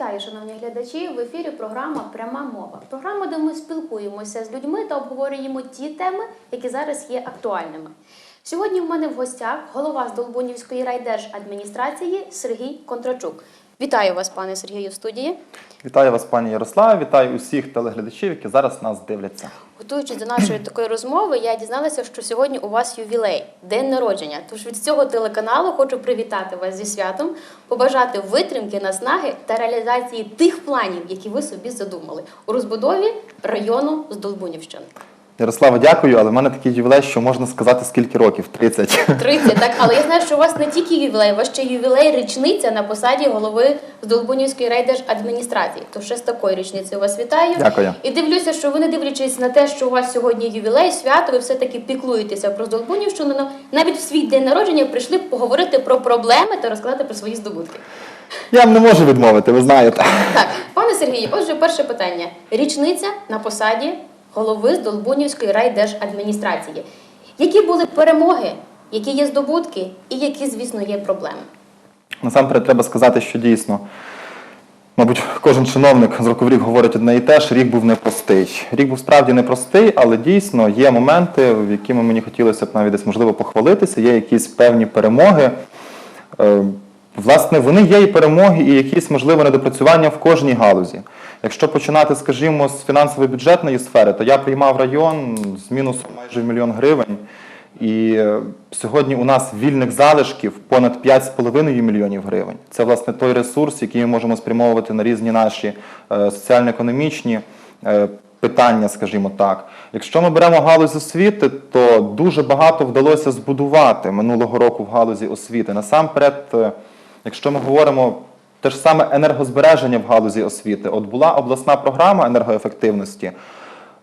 Вітаю, шановні глядачі! В ефірі програма Пряма мова. Програма, де ми спілкуємося з людьми та обговорюємо ті теми, які зараз є актуальними. Сьогодні в мене в гостях голова Здолбунівської райдержадміністрації Сергій Контрачук. Вітаю вас, пане Сергію, в студії. Вітаю вас, пані Ярославе, вітаю усіх телеглядачів, які зараз нас дивляться. Готуючись до нашої такої розмови, я дізналася, що сьогодні у вас ювілей, день народження. Тож від цього телеканалу хочу привітати вас зі святом, побажати витримки, наснаги та реалізації тих планів, які ви собі задумали у розбудові району Здолбунівщини. Ярослава, дякую, але в мене такий ювілей, що можна сказати, скільки років? 30. 30, так, але я знаю, що у вас не тільки ювілей, у вас ще ювілей річниця на посаді голови Здолбунівської райдержадміністрації. То ще з такою річницею вас вітаю. Дякую. І дивлюся, що ви не дивлячись на те, що у вас сьогодні ювілей, свято, ви все-таки піклуєтеся про Здолбунівщину. ну, Навіть в свій день народження прийшли поговорити про проблеми та розказати про свої здобутки. Я вам не можу відмовити, ви знаєте. Так, пане Сергію, отже, перше питання. Річниця на посаді голови Здолбунівської райдержадміністрації. Які були перемоги, які є здобутки і які, звісно, є проблеми? Насамперед треба сказати, що дійсно, мабуть, кожен чиновник з року в рік говорить одне і те ж, рік був непростий. Рік був справді непростий, але дійсно є моменти, в якими мені хотілося б навіть десь можливо похвалитися, є якісь певні перемоги. Власне, вони є і перемоги, і якісь можливо недопрацювання в кожній галузі. Якщо починати, скажімо, з фінансово-бюджетної сфери, то я приймав район з мінусом майже мільйон гривень. І е, сьогодні у нас вільних залишків понад 5,5 мільйонів гривень. Це власне той ресурс, який ми можемо спрямовувати на різні наші е, соціально-економічні е, питання, скажімо так. Якщо ми беремо галузь освіти, то дуже багато вдалося збудувати минулого року в галузі освіти. Насамперед, якщо ми говоримо те ж саме енергозбереження в галузі освіти, от була обласна програма енергоефективності.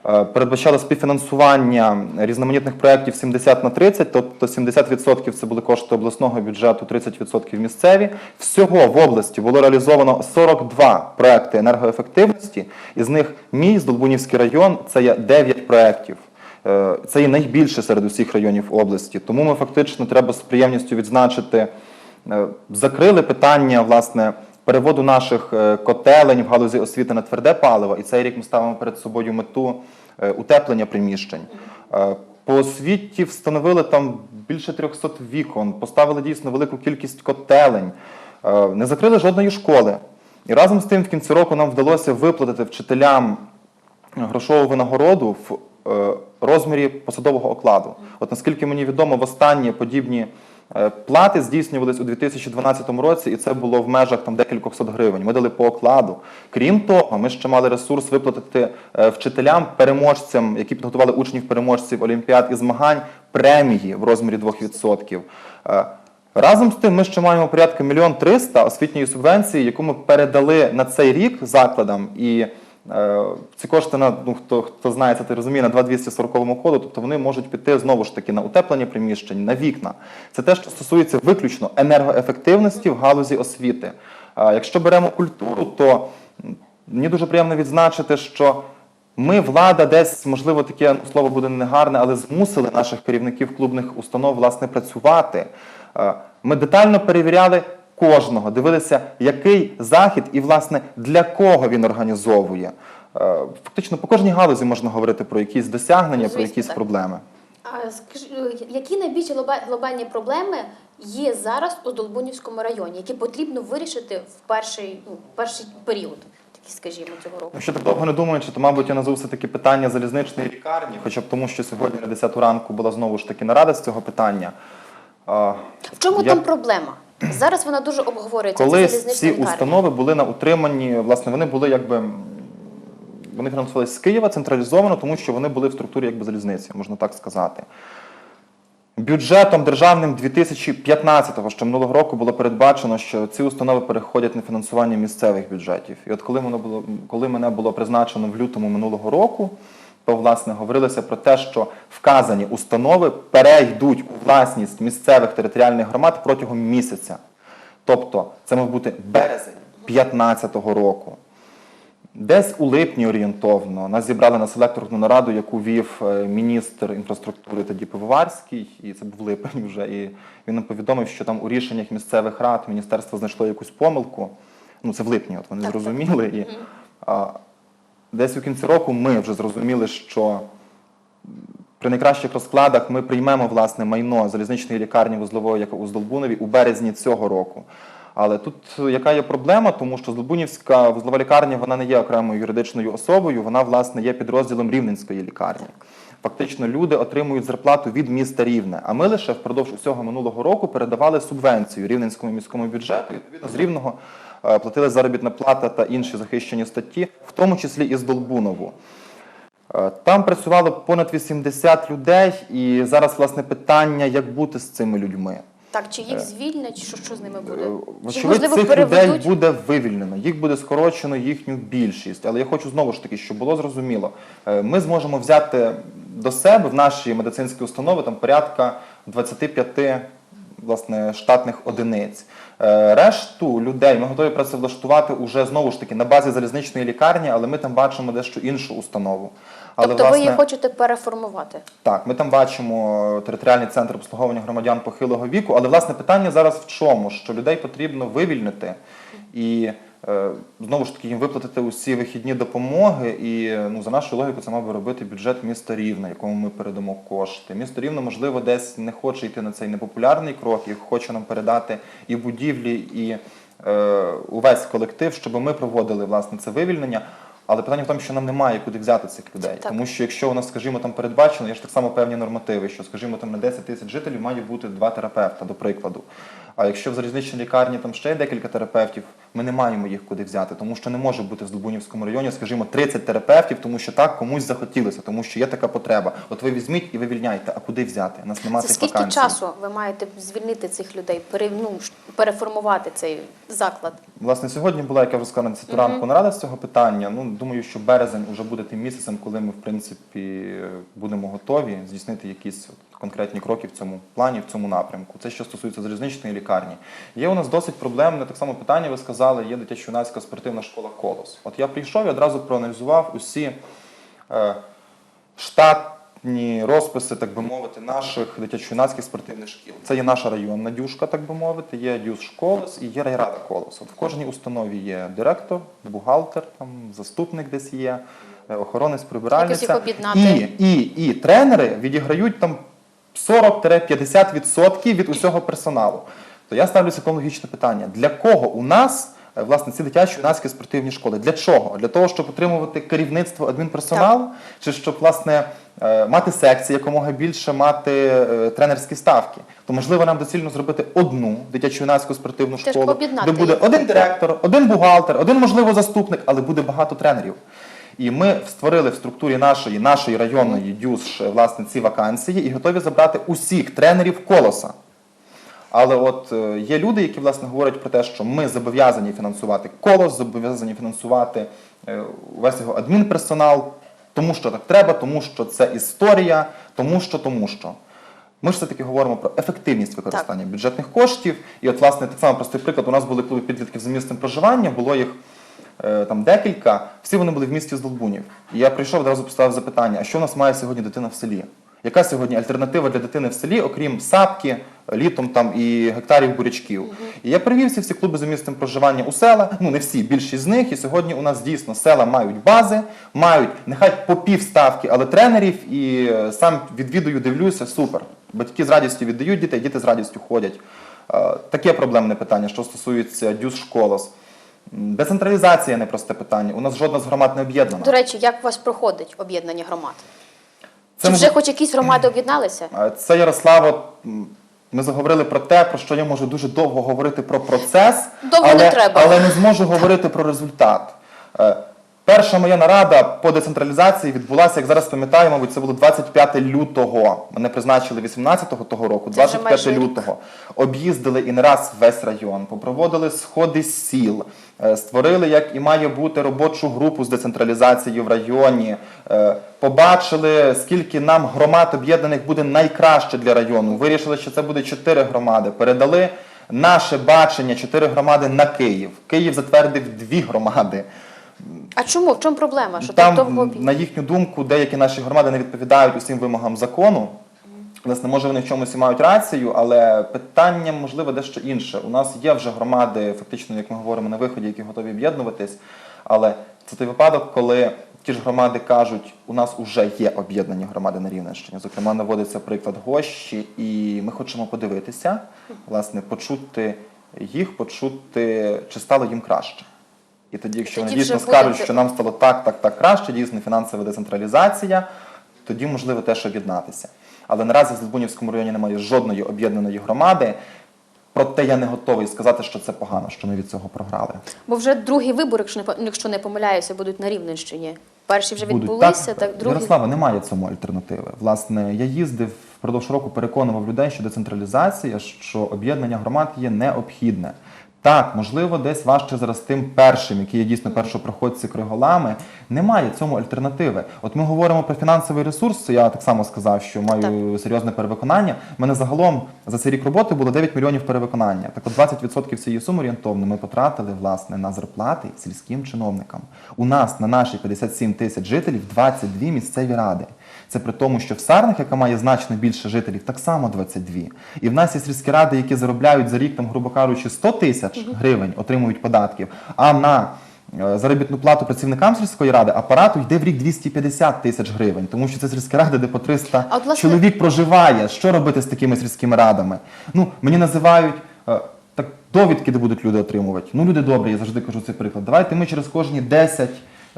Е, Передбачало співфінансування різноманітних проєктів 70 на 30, тобто 70% це були кошти обласного бюджету, 30% місцеві. Всього в області було реалізовано 42 проекти енергоефективності, із них мій Здолбунівський район це є 9 проєктів. Е, Це є найбільше серед усіх районів області. Тому ми фактично треба з приємністю відзначити, закрили питання власне переводу наших е, котелень в галузі освіти на тверде паливо, і цей рік ми ставимо перед собою мету е, утеплення приміщень. Е, По освіті встановили там більше 300 вікон, поставили дійсно велику кількість котелень, Е, не закрили жодної школи. І разом з тим в кінці року нам вдалося виплатити вчителям грошову винагороду в е, розмірі посадового окладу. От наскільки мені відомо, востаннє подібні е, плати здійснювались у 2012 році, і це було в межах там декількох сот гривень. Ми дали по окладу. Крім того, ми ще мали ресурс виплатити е, вчителям, переможцям, які підготували учнів переможців олімпіад і змагань, премії в розмірі 2%. Е, Разом з тим, ми ще маємо порядка мільйон триста освітньої субвенції, яку ми передали на цей рік закладам. І е, ці кошти на ну хто хто знає це, ти розуміє, на 2240 коду, тобто вони можуть піти знову ж таки на утеплення приміщень, на вікна. Це те, що стосується виключно енергоефективності в галузі освіти. Якщо беремо культуру, то мені дуже приємно відзначити, що ми, влада, десь, можливо, таке слово буде негарне, але змусили наших керівників клубних установ власне працювати. Е, Ми детально перевіряли кожного, дивилися, який захід і, власне, для кого він організовує. Е, Фактично, по кожній галузі можна говорити про якісь досягнення, про якісь так. проблеми. А е, які найбільші глобальні проблеми є зараз у Долбунівському районі, які потрібно вирішити в перший, ну, в перший період, такий, скажімо, цього року? Якщо так довго не думаючи, то, мабуть, я назву все-таки питання залізничної лікарні, хоча б тому, що сьогодні на 10 ранку була знову ж таки нарада з цього питання. Е, В чому Я- там проблема? Зараз вона дуже обговорюється. Коли ці установи були на утриманні, власне, вони були якби. Вони фінансувалися з Києва централізовано, тому що вони були в структурі якби залізниці, можна так сказати. Бюджетом державним 2015-го, що минулого року було передбачено, що ці установи переходять на фінансування місцевих бюджетів. І от коли мене було, коли мене було призначено в лютому минулого року, то власне говорилося про те, що вказані установи перейдуть у власність місцевих територіальних громад протягом місяця. Тобто це мав бути березень 2015 року. Десь у липні орієнтовно нас зібрали на селекторну нараду, яку вів е, міністр інфраструктури тоді Пивоварський, і це був липень вже. І він нам повідомив, що там у рішеннях місцевих рад міністерство знайшло якусь помилку. Ну, це в липні, от вони Так, так. зрозуміли. І, а, десь у кінці року ми вже зрозуміли, що при найкращих розкладах ми приймемо власне майно залізничної лікарні вузлової, як у Здолбунові, у березні цього року. Але тут е, яка є проблема, тому що Здолбунівська вузлова лікарня вона не є окремою юридичною особою, вона власне є підрозділом Рівненської лікарні. Фактично люди отримують зарплату від міста Рівне. А ми лише впродовж усього минулого року передавали субвенцію рівненському міському бюджету. Відповідно, з рівного платили заробітна плата та інші захищені статті, в тому числі і з Долбунову. Е, Там працювало понад 80 людей, і зараз власне питання, як бути з цими людьми. Так, чи їх звільнять, що, що з ними буде? Е, Чи, можливо, цих переведуть? людей буде вивільнено, їх буде скорочено їхню більшість. Але я хочу знову ж таки, щоб було зрозуміло, е, ми зможемо взяти до себе в наші медицинські установи там порядка 25 власне штатних одиниць. Е, Решту людей ми готові працевлаштувати уже знову ж таки на базі залізничної лікарні, але ми там бачимо дещо іншу установу. Але тобто ви її хочете переформувати? так, ми там бачимо територіальний центр обслуговування громадян похилого віку, але власне питання зараз в чому? Що людей потрібно вивільнити і знову ж таки їм виплатити усі вихідні допомоги. І ну за нашою логікою, це мав би робити бюджет міста Рівне, якому ми передамо кошти. Місто Рівне, можливо, десь не хоче йти на цей непопулярний крок і хоче нам передати і будівлі, і е, увесь колектив, щоб ми проводили власне це вивільнення. Але питання в тому, що нам немає куди взяти цих людей. Так. Тому що якщо у нас, скажімо, там передбачено, є ж так само певні нормативи, що, скажімо, там на 10 тисяч жителів має бути два терапевта, до прикладу. А якщо в залізничній лікарні там ще є декілька терапевтів, ми не маємо їх куди взяти, тому що не може бути в Здобунівському районі, скажімо, 30 терапевтів, тому що так комусь захотілося, тому що є така потреба. От ви візьміть і вивільняйте, а куди взяти? Нас немає Це цих скільки вакансій. часу ви маєте звільнити цих людей, пере, ну, переформувати цей заклад? Власне, сьогодні була, як я вже сказав, на 10 ранку нарада з цього питання. Ну, думаю, що березень вже буде тим місяцем, коли ми, в принципі, будемо готові здійснити якісь конкретні кроки в цьому плані, в цьому напрямку. Це що стосується залізничної лікарні. Є у нас досить проблемне так само питання. Ви сказали, є дитячо-юнацька спортивна школа Колос. От я прийшов і одразу проаналізував усі е, штатні розписи, так би мовити, наших дитячо-юнацьких спортивних шкіл. Це є наша районна дюшка, так би мовити, є дюс Колос і є райрада Колос. От в кожній установі є директор, бухгалтер, там, заступник десь є, е, охоронець, прибиральниця. І, і, і тренери відіграють там 40-50% від усього персоналу. То я ставлю логічне питання: для кого у нас е, власне ці дитячі юнацькі спортивні школи? Для чого? Для того, щоб отримувати керівництво адмінперсоналу, чи щоб власне е, мати секції, якомога більше мати е, тренерські ставки? То можливо нам доцільно зробити одну дитячу юнацьку спортивну Теж школу, де буде один директор, один бухгалтер, один можливо заступник, але буде багато тренерів. І ми створили в структурі нашої, нашої районної дюс власне ці вакансії і готові забрати усіх тренерів колоса. Але от е, є люди, які власне говорять про те, що ми зобов'язані фінансувати колос, зобов'язані фінансувати е, увесь його адмінперсонал, тому що так треба, тому що це історія, тому що, тому що. Ми ж все-таки говоримо про ефективність використання бюджетних коштів. І от, власне, так само простий приклад, у нас були клуби підлітків за місцем проживання, було їх там декілька, всі вони були в місті Здолбунів. І я прийшов одразу поставив запитання: а що у нас має сьогодні дитина в селі? Яка сьогодні альтернатива для дитини в селі, окрім сапки, літом там і гектарів бурячків? І я привів всі всі клуби за місцем проживання у села. Ну не всі, більшість з них. І сьогодні у нас дійсно села мають бази, мають нехай по пів ставки, але тренерів. І е, сам відвідую, дивлюся, супер. Батьки з радістю віддають дітей, діти з радістю ходять. Е, Таке проблемне питання, що стосується дюс школос. Децентралізація непросте питання. У нас жодна з громад не об'єднана. До речі, як у вас проходить об'єднання громад? Це Чи ми- вже хоч якісь громади об'єдналися? Е, Це Ярославо. м, Ми заговорили про те, про що я можу дуже довго говорити про процес, Довго але, не треба. але не зможу говорити про результат. Е, Перша моя нарада по децентралізації відбулася, як зараз пам'ятаю, мабуть, це було 25 лютого. Мене призначили 18-го того року, Це вже 25 лютого. Об'їздили і не раз весь район, попроводили сходи сіл, е, створили, як і має бути, робочу групу з децентралізації в районі. е, Побачили, скільки нам громад об'єднаних буде найкраще для району. Вирішили, що це буде чотири громади. Передали наше бачення чотири громади на Київ. Київ затвердив дві громади. А чому? В чому проблема? Що так Там, довго на їхню думку, деякі наші громади не відповідають усім вимогам закону. Власне, може вони в чомусь і мають рацію, але питання можливо дещо інше. У нас є вже громади, фактично, як ми говоримо на виході, які готові об'єднуватись. Але це той випадок, коли ті ж громади кажуть, у нас вже є об'єднані громади на Рівненщині. Зокрема, наводиться приклад Гощі, і ми хочемо подивитися, власне, почути їх, почути, чи стало їм краще. І тоді, якщо вони дійсно скажуть, буде- що нам стало так, так, так краще, дійсно фінансова децентралізація, тоді можливо теж об'єднатися. Але наразі в Злобунівському районі немає жодної об'єднаної громади. Проте я не готовий сказати, що це погано, що ми від цього програли. Бо вже другий вибор, якщо не якщо не помиляюся, будуть на Рівненщині. Перші вже Будуть. відбулися, так, другі. Ярослава, немає цьому альтернативи. Власне, я їздив впродовж року, переконував людей, що децентралізація, що об'єднання громад є необхідне. Так, можливо, десь важче зараз тим першим, які є дійсно першопроходці криголами. Немає цьому альтернативи. От ми говоримо про фінансовий ресурс. Я так само сказав, що маю серйозне перевиконання. У мене загалом за цей рік роботи було 9 мільйонів перевиконання. Так от 20% цієї суми орієнтовно ми потратили власне на зарплати сільським чиновникам. У нас на наші 57 тисяч жителів 22 місцеві ради. Це при тому, що в Сарнах, яка має значно більше жителів, так само 22. І в нас є сільські ради, які заробляють за рік, там, грубо кажучи, 100 тисяч гривень, отримують податків. А на е, заробітну плату працівникам сільської ради апарату йде в рік 250 тисяч гривень, тому що це сільські ради, де по 300 А от, власне- чоловік проживає. Що робити з такими сільськими радами? Ну, мені називають. е, Так довідки, де будуть люди отримувати. Ну, люди добрі, я завжди кажу цей приклад. Давайте ми через кожні 10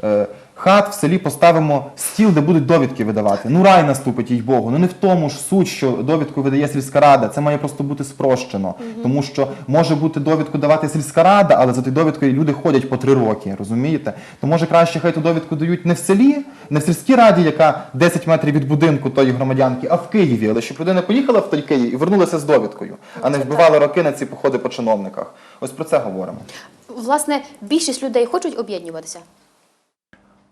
е, хат в селі поставимо стіл, де будуть довідки видавати. Ну, рай наступить, їй Богу. Ну не в тому ж суть, що довідку видає сільська рада. Це має просто бути спрощено. Тому що може бути довідку давати сільська рада, але за тією довідкою люди ходять по три роки, розумієте? То може краще хай ту довідку дають не в селі, не в сільській раді, яка 10 метрів від будинку тої громадянки, а в Києві. Але щоб людина поїхала в той Київ і вернулася з довідкою, а не Це вбивала роки на ці походи по чиновниках. Ось про це говоримо. Власне, більшість людей хочуть об'єднуватися?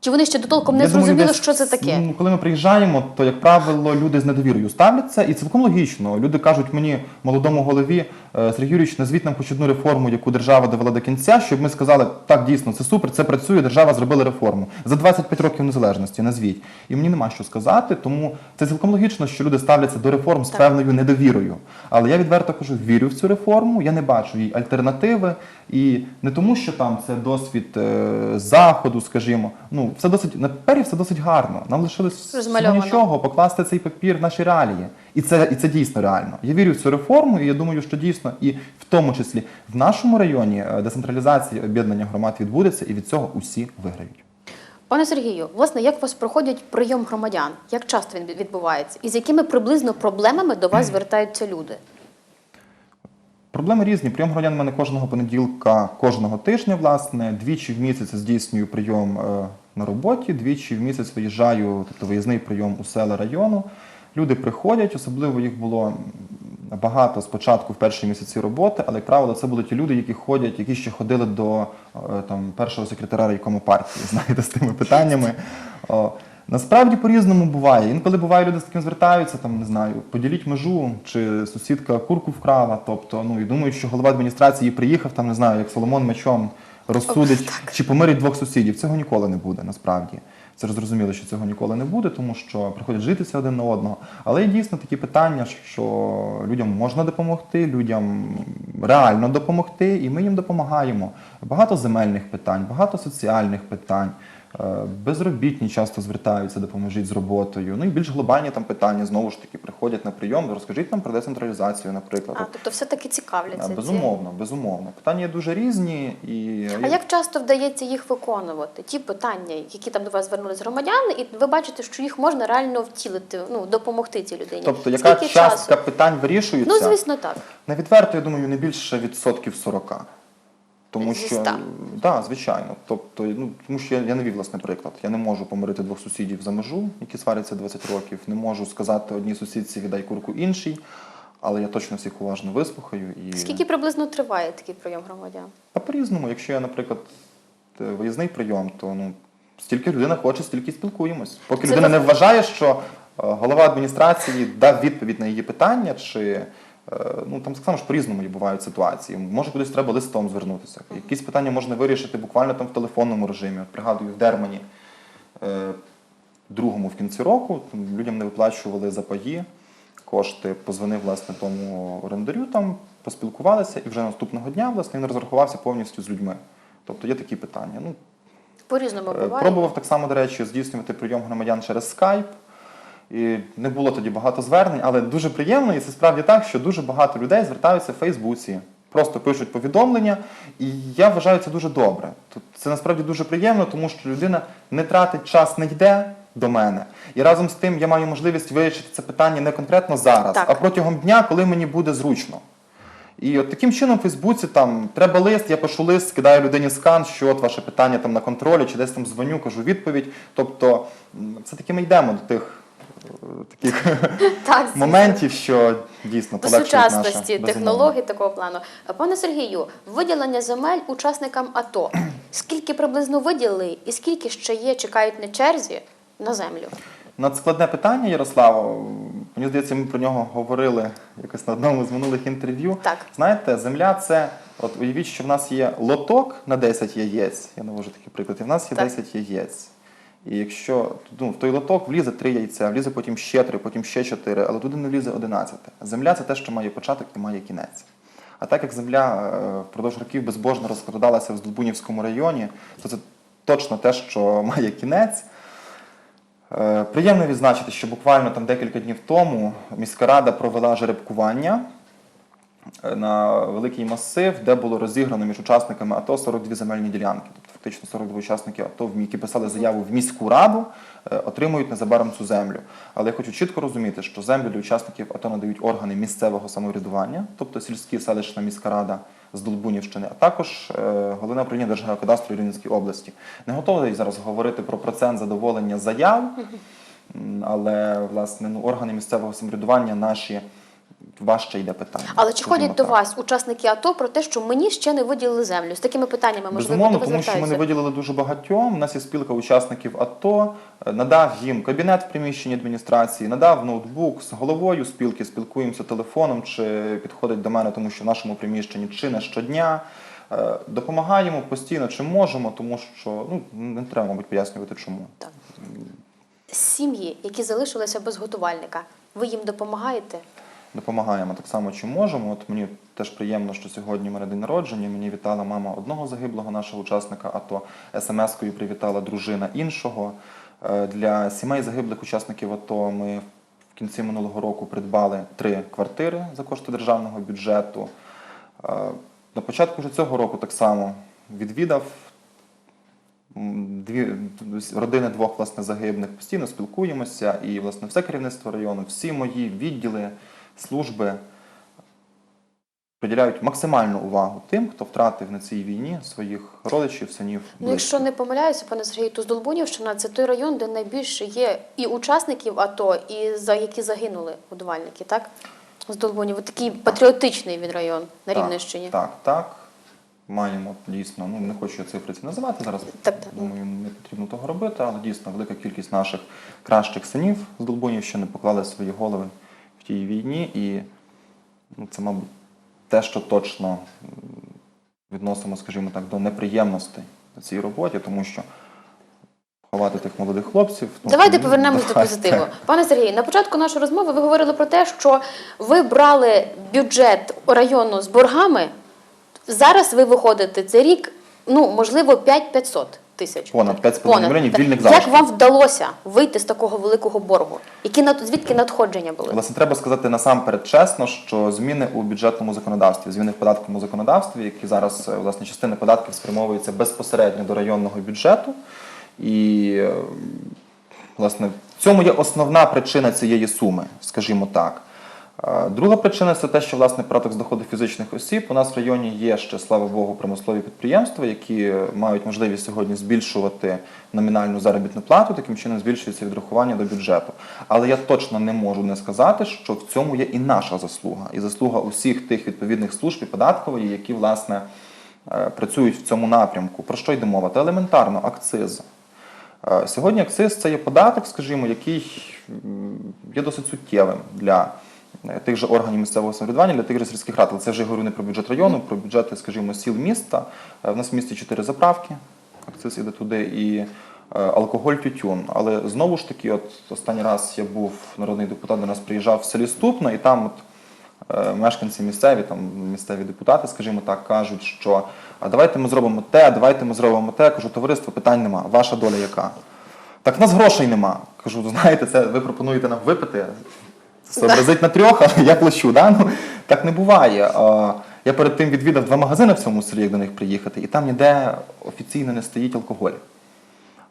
Чи вони ще дотолком не Я думаю, зрозуміли, десь, що це таке? Коли ми приїжджаємо, то, як правило, люди з недовірою ставляться, і цілком логічно. Люди кажуть мені, молодому голові, «Е, Сергій Юрійович, назвіть нам хоч одну реформу, яку держава довела до кінця, щоб ми сказали, так, дійсно, це супер, це працює, держава зробила реформу. За 25 років незалежності, назвіть. І мені нема що сказати, тому це цілком логічно, що люди ставляться до реформ з Так. певною недовірою. Але я відверто кажу, вірю в цю реформу, я не бачу їй альтернативи. І не тому, що там це досвід е, заходу, скажімо. Ну, все досить на папері все досить гарно. Нам лишилось нічого, покласти цей папір в наші реалії. І це, і це дійсно реально. Я вірю в цю реформу, і я думаю, що дійсно, і в тому числі в нашому районі е, децентралізація об'єднання громад відбудеться, і від цього усі виграють. Пане Сергію, власне, як у вас проходять прийом громадян? Як часто він відбувається? І з якими приблизно проблемами до вас звертаються люди? Проблеми різні. Прийом громадян у мене кожного понеділка, кожного тижня, власне, двічі в місяць здійснюю прийом е, на роботі, двічі в місяць виїжджаю, тобто виїзний прийом у села району. Люди приходять, особливо їх було багато спочатку в перші місяці роботи, але, як правило, це були ті люди, які ходять, які ще ходили до е, там, першого секретаря райкому партії, знаєте, з тими питаннями. Насправді по-різному буває. Інколи буває, люди з таким звертаються, там не знаю, поділіть межу, чи сусідка курку вкрала. Тобто, ну і думають, що голова адміністрації приїхав, там не знаю, як Соломон мечом розсудить чи помирить двох сусідів. Цього ніколи не буде, насправді. Це ж зрозуміло, що цього ніколи не буде, тому що приходять житися один на одного. Але є дійсно такі питання, що людям можна допомогти, людям реально допомогти, і ми їм допомагаємо. Багато земельних питань, багато соціальних питань. Е, Безробітні часто звертаються, допоможіть з роботою. Ну і більш глобальні там питання знову ж таки приходять на прийом. Розкажіть нам про децентралізацію, наприклад. А, тобто все-таки цікавляться. Е, ці. Безумовно, безумовно. Питання є дуже різні і А як часто вдається їх виконувати? Ті питання, які там до вас звернулись громадяни, і ви бачите, що їх можна реально втілити, ну допомогти цій людині. тобто, яка Скільки частка часу? питань вирішується? Ну звісно, так. На відверто, я думаю, не більше відсотків 40. Тому Зі що ста? да, звичайно. Тобто, ну тому що я, я навів власне приклад. Я не можу помирити двох сусідів за межу, які сваряться 20 років. Не можу сказати одній сусідці віддай курку іншій, але я точно всіх уважно вислухаю і Скільки приблизно триває такий прийом громадян? та по-різному. Якщо я, наприклад, е, виїзний прийом, то ну стільки людина хоче, стільки спілкуємось. Поки Це людина не вважає, що е, голова адміністрації дав відповідь на її питання, чи ну там так само ж по-різному бувають ситуації. Може, кудись треба листом звернутися. Якісь питання можна вирішити буквально там в телефонному режимі. От пригадую, в Дермані е, другому в кінці року там людям не виплачували запаї. кошти, позвонив власне тому орендарю, там поспілкувалися, і вже наступного дня власне він розрахувався повністю з людьми. Тобто є такі питання. Ну, По-різному Е, буває. Пробував так само, до речі, здійснювати прийом громадян через скайп. І не було тоді багато звернень, але дуже приємно, і це справді так, що дуже багато людей звертаються в Фейсбуці, просто пишуть повідомлення, і я вважаю це дуже добре. Це насправді дуже приємно, тому що людина не тратить час, не йде до мене. І разом з тим я маю можливість вирішити це питання не конкретно зараз, Так. а протягом дня, коли мені буде зручно. І от таким чином в Фейсбуці там треба лист, я пишу лист, скидаю людині скан, що от ваше питання там на контролі, чи десь там дзвоню, кажу відповідь. Тобто все-таки ми йдемо до тих таких Так, моментів, що дійсно До сучасності, технологій такого плану. Пане Сергію, виділення земель учасникам АТО. Скільки приблизно виділили і скільки ще є, чекають на черзі на землю? Надскладне питання, Ярославо. Мені здається, ми про нього говорили якось на одному з минулих інтерв'ю. Так. Знаєте, земля це, от уявіть, що в нас є лоток на 10 яєць. Я навожу такий приклад. І в нас є Так. 10 яєць. І якщо ну, в той лоток влізе 3 яйця, влізе потім ще 3, потім ще 4, але туди не влізе 11. Земля це те, що має початок і має кінець. А так як земля е, впродовж років безбожно розкрадалася в Здолбунівському районі, то це точно те, що має кінець. Е, Приємно відзначити, що буквально там декілька днів тому міська рада провела жеребкування на великий масив, де було розіграно між учасниками АТО 42 земельні ділянки. Тобто фактично 42 учасники АТО, які писали заяву в міську раду, е, отримують незабаром цю землю. Але я хочу чітко розуміти, що землю для учасників АТО надають органи місцевого самоврядування, тобто сільські селищна міська рада з Долбунівщини, а також е, головне управління Держгеокадастру Рівненської області. Не готовий зараз говорити про процент задоволення заяв, але власне ну, органи місцевого самоврядування наші важче йде питання. Але чи ходять до вас учасники АТО про те, що мені ще не виділили землю? З такими питаннями можливо Безумовно, тому що ми не виділили дуже багатьом. У нас є спілка учасників АТО, е, надав їм кабінет в приміщенні адміністрації, надав ноутбук з головою спілки, спілкуємося телефоном, чи підходить до мене, тому що в нашому приміщенні чи не щодня. Е, Допомагаємо постійно, чи можемо, тому що ну не треба, мабуть, пояснювати, чому. Так. Сім'ї, які залишилися без готувальника, ви їм допомагаєте? Допомагаємо так само, чи можемо. От мені теж приємно, що сьогодні мене день народження. Мені вітала мама одного загиблого нашого учасника АТО. СМС-кою привітала дружина іншого. Е, Для сімей загиблих учасників АТО ми в кінці минулого року придбали три квартири за кошти державного бюджету. Е, На початку вже цього року так само відвідав дві родини двох власне загиблих. Постійно спілкуємося, і власне все керівництво району, всі мої відділи, служби приділяють максимальну увагу тим, хто втратив на цій війні своїх родичів, синів. Ну, якщо не помиляюся, пане Сергію, то Здолбунівщина це той район, де найбільше є і учасників АТО, і за які загинули годувальники, так? Здолбунів, такий патріотичний він район на Так, Рівненщині. Так, так. Маємо дійсно, ну не хочу цифри ці називати зараз. Так, так. Думаю, не потрібно того робити, але дійсно велика кількість наших кращих синів з Долбунівщини поклали свої голови тій війні, і ну, це, мабуть, те, що точно відносимо, скажімо так, до неприємностей на цій роботі, тому що ховати тих молодих хлопців. ну, Давайте ну, повернемось до позитиву. Пане Сергію, на початку нашої розмови ви говорили про те, що ви брали бюджет району з боргами. Зараз ви виходите це рік, ну можливо, 5-500 тисяч. Понад 5,5 Понад. мільйонів вільних Як вам вдалося вийти з такого великого боргу? Які над- звідки надходження були? Власне, треба сказати насамперед чесно, що зміни у бюджетному законодавстві, зміни в податковому законодавстві, які зараз е, власне частина податків спрямовується безпосередньо до районного бюджету. І е, власне в цьому є основна причина цієї суми, скажімо так. Друга причина це те, що власне податок з доходу фізичних осіб. У нас в районі є ще, слава Богу, промислові підприємства, які мають можливість сьогодні збільшувати номінальну заробітну плату, таким чином збільшується відрахування до бюджету. Але я точно не можу не сказати, що в цьому є і наша заслуга, і заслуга усіх тих відповідних служб і податкової, які власне е, працюють в цьому напрямку. Про що йде мова? Та елементарно акциз. Е, Сьогодні акциз це є податок, скажімо, який є досить суттєвим для тих же органів місцевого самоврядування, для тих же сільських рад. Але це вже я говорю не про бюджет району, про бюджети, скажімо, сіл міста. Е, В нас в місті чотири заправки, акциз іде туди. І е, алкоголь, тютюн. Але знову ж таки, от останній раз я був народний депутат, до нас приїжджав в селі Ступно, і там от е, мешканці місцеві, там місцеві депутати, скажімо так, кажуть, що а давайте ми зробимо те, давайте ми зробимо те. Кажу, товариство, питань нема. Ваша доля яка? Так в нас грошей нема. Кажу, знаєте, це ви пропонуєте нам випити, зобразить на трьох, але я плачу. Да? Ну, так не буває. Я перед тим відвідав два магазини в цьому селі, як до них приїхати, і там ніде офіційно не стоїть алкоголь.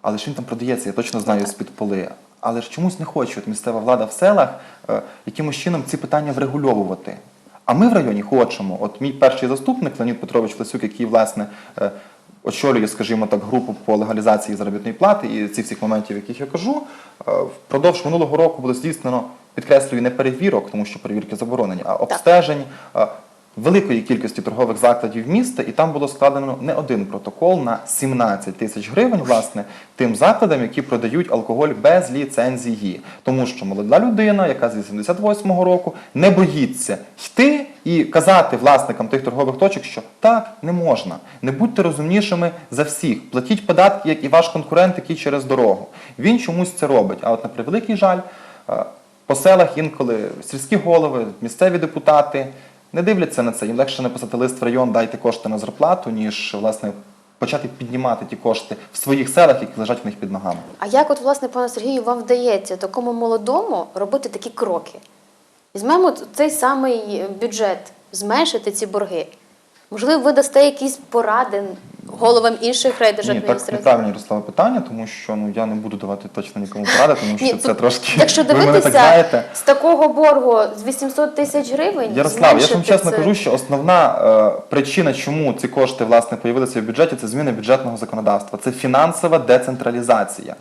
Але ж він там продається, я точно знаю з-під поли. Але ж чомусь не хоче от місцева влада в селах е, якимось чином ці питання врегульовувати. А ми в районі хочемо. От мій перший заступник Леонід Петрович Лесюк, який власне е, очолює, скажімо так, групу по легалізації заробітної плати і цих всіх моментів, яких я кажу, е, впродовж минулого року було здійснено, підкреслюю, не перевірок, тому що перевірки заборонені, а обстежень. е, великої кількості торгових закладів міста, і там було складено не один протокол на 17 тисяч гривень, власне, тим закладам, які продають алкоголь без ліцензії. Тому що молода людина, яка з 88-го року, не боїться йти і казати власникам тих торгових точок, що так не можна. Не будьте розумнішими за всіх. Платіть податки, як і ваш конкурент, який через дорогу. Він чомусь це робить. А от на превеликий жаль, е, по селах інколи сільські голови, місцеві депутати не дивляться на це. Їм легше написати лист в район, дайте кошти на зарплату, ніж власне почати піднімати ті кошти в своїх селах, які лежать в них під ногами. А як, от, власне, пане Сергію, вам вдається такому молодому робити такі кроки? Візьмемо цей самий бюджет, зменшити ці борги. Можливо, ви дасте якісь поради головам інших Ні, так райдержадміністрацій? неправильні Ярослава питання, тому що ну я не буду давати точно нікому поради, тому що Ні, це тут, трошки Якщо ви мене так знаєте. з такого боргу з 800 тисяч гривень, Ярослав, я вам чесно це- кажу, що основна е, причина, чому ці кошти власне появилися в бюджеті, це зміни бюджетного законодавства. Це фінансова децентралізація.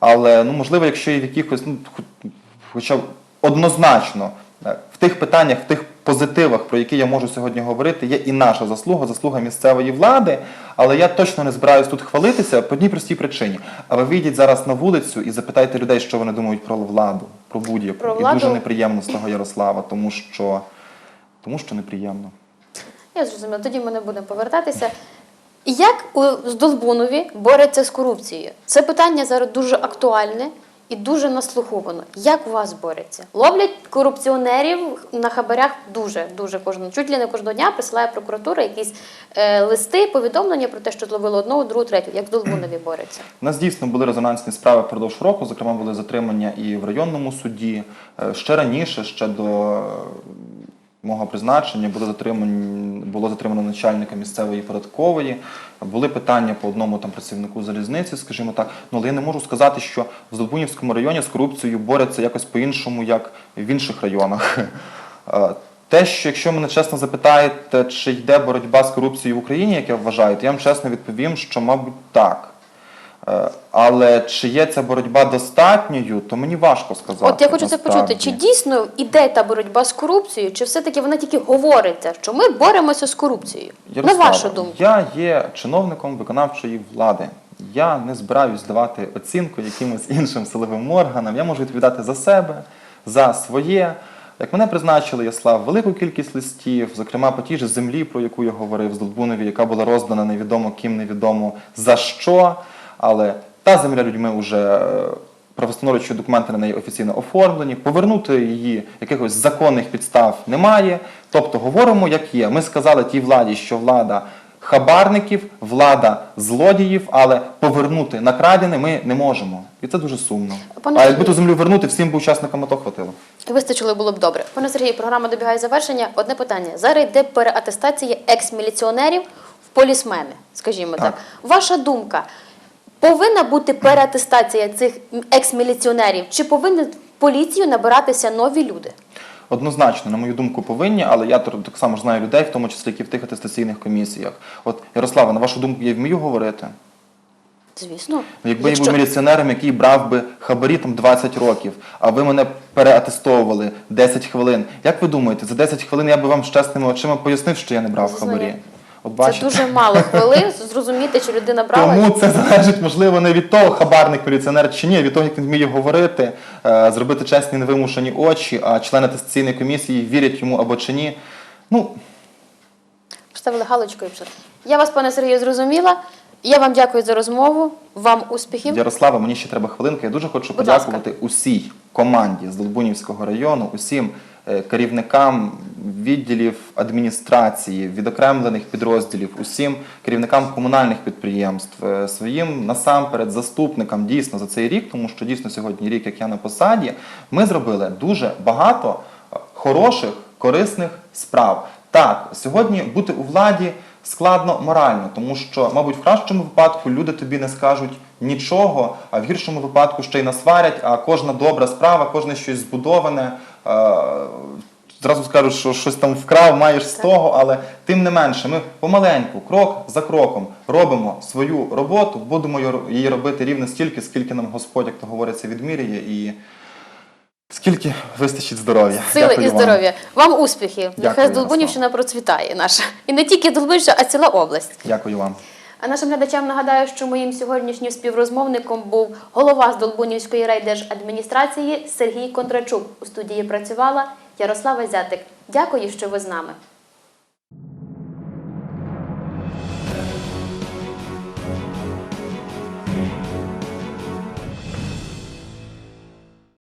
Але ну можливо, якщо і в якихось, ну хоча б однозначно е, в тих питаннях, в тих позитивах, про які я можу сьогодні говорити, є і наша заслуга, заслуга місцевої влади. Але я точно не збираюсь тут хвалитися по одній простій причині. А ви вийдіть зараз на вулицю і запитайте людей, що вони думають про владу, про будь-яку. І владу- дуже неприємно з того Ярослава, тому що, тому що неприємно. Я зрозуміла, тоді ми не будемо повертатися. Як у Здолбунові бореться з корупцією? Це питання зараз дуже актуальне і дуже наслуховано. Як у вас бореться? Ловлять корупціонерів на хабарях дуже, дуже кожного. Чуть ли не кожного дня присилає прокуратура якісь е, листи, повідомлення про те, що зловили одного, другого, третього. Як в Здолбунові бореться? У нас дійсно були резонансні справи впродовж року. Зокрема, були затримання і в районному суді. Е, Ще раніше, ще до мого призначення, було затримані, було затримано начальника місцевої податкової. Були питання по одному там працівнику залізниці, скажімо так. Ну але я не можу сказати, що в Здолбунівському районі з корупцією борються якось по-іншому, як в інших районах. Е, Те, що якщо мене чесно запитаєте, чи йде боротьба з корупцією в Україні, як я вважаю, то я вам чесно відповім, що, мабуть, так. Е, Але чи є ця боротьба достатньою, то мені важко сказати. От я хочу це почути. Чи дійсно іде та боротьба з корупцією, чи все-таки вона тільки говориться, що ми боремося з корупцією? На вашу думку? Я є чиновником виконавчої влади. Я не збираюсь давати оцінку якимось іншим силовим органам. Я можу відповідати за себе, за своє. Як мене призначили, я слав велику кількість листів, зокрема по тій же землі, про яку я говорив з Долбунові, яка була роздана невідомо ким, невідомо за що. Але та земля людьми вже правостановлюючі документи на неї офіційно оформлені. Повернути її якихось законних підстав немає. Тобто говоримо, як є. Ми сказали тій владі, що влада хабарників, влада злодіїв, але повернути накрадене ми не можемо. І це дуже сумно. Пане а якби ту землю вернути, всім би учасникам АТО хватило. Вистачило було б добре. Пане Сергію, програма добігає завершення. Одне питання. Зараз йде переатестація екс-міліціонерів в полісмени, скажімо так. Так. Ваша думка, повинна бути переатестація цих екс-міліціонерів, чи повинні в поліцію набиратися нові люди? Однозначно, на мою думку, повинні, але я так само ж знаю людей, в тому числі які в тих атестаційних комісіях. От Ярослава, на вашу думку, я вмію говорити? Звісно. Якби я був міліціонером, який брав би хабарі там 20 років, а ви мене переатестовували 10 хвилин. Як ви думаєте, за 10 хвилин я би вам з чесними очима пояснив, що я не брав Звісно, хабарі? Це бачите? дуже мало хвилин зрозуміти, чи людина брала. Тому це залежить, можливо, не від того, хабарник міліціонер чи ні, а від того, як він вміє говорити, е, зробити чесні невимушені очі, а члени атестаційної комісії вірять йому або чи ні. Ну, Поставили галочку і все. Я вас, пане Сергію, зрозуміла. Я вам дякую за розмову. Вам успіхів. Ярослава, мені ще треба хвилинка. Я дуже хочу Будь ласка. подякувати усій команді з Долбунівського району, усім е, керівникам відділів адміністрації, відокремлених підрозділів, усім керівникам комунальних підприємств, е, своїм насамперед заступникам дійсно за цей рік, тому що дійсно сьогодні рік, як я на посаді, ми зробили дуже багато е, хороших, корисних справ. Так, сьогодні бути у владі складно морально, тому що, мабуть, в кращому випадку люди тобі не скажуть нічого, а в гіршому випадку ще й насварять, а кожна добра справа, кожне щось збудоване. е, Зразу скажу, що щось там вкрав, маєш з того, але тим не менше, ми помаленьку, крок за кроком робимо свою роботу, будемо її робити рівно стільки, скільки нам Господь, як то говориться, відміряє, і скільки вистачить здоров'я. Сили Дякую і здоров'я. Вам успіхів. Нехай Долбунівщина процвітає наша. І не тільки Долбунівщина, а ціла область. Дякую вам. А нашим глядачам нагадаю, що моїм сьогоднішнім співрозмовником був голова з Долбунівської райдержадміністрації Сергій Кондрачук. У студії працювала Ярослава Зятик. Дякую, що ви з нами.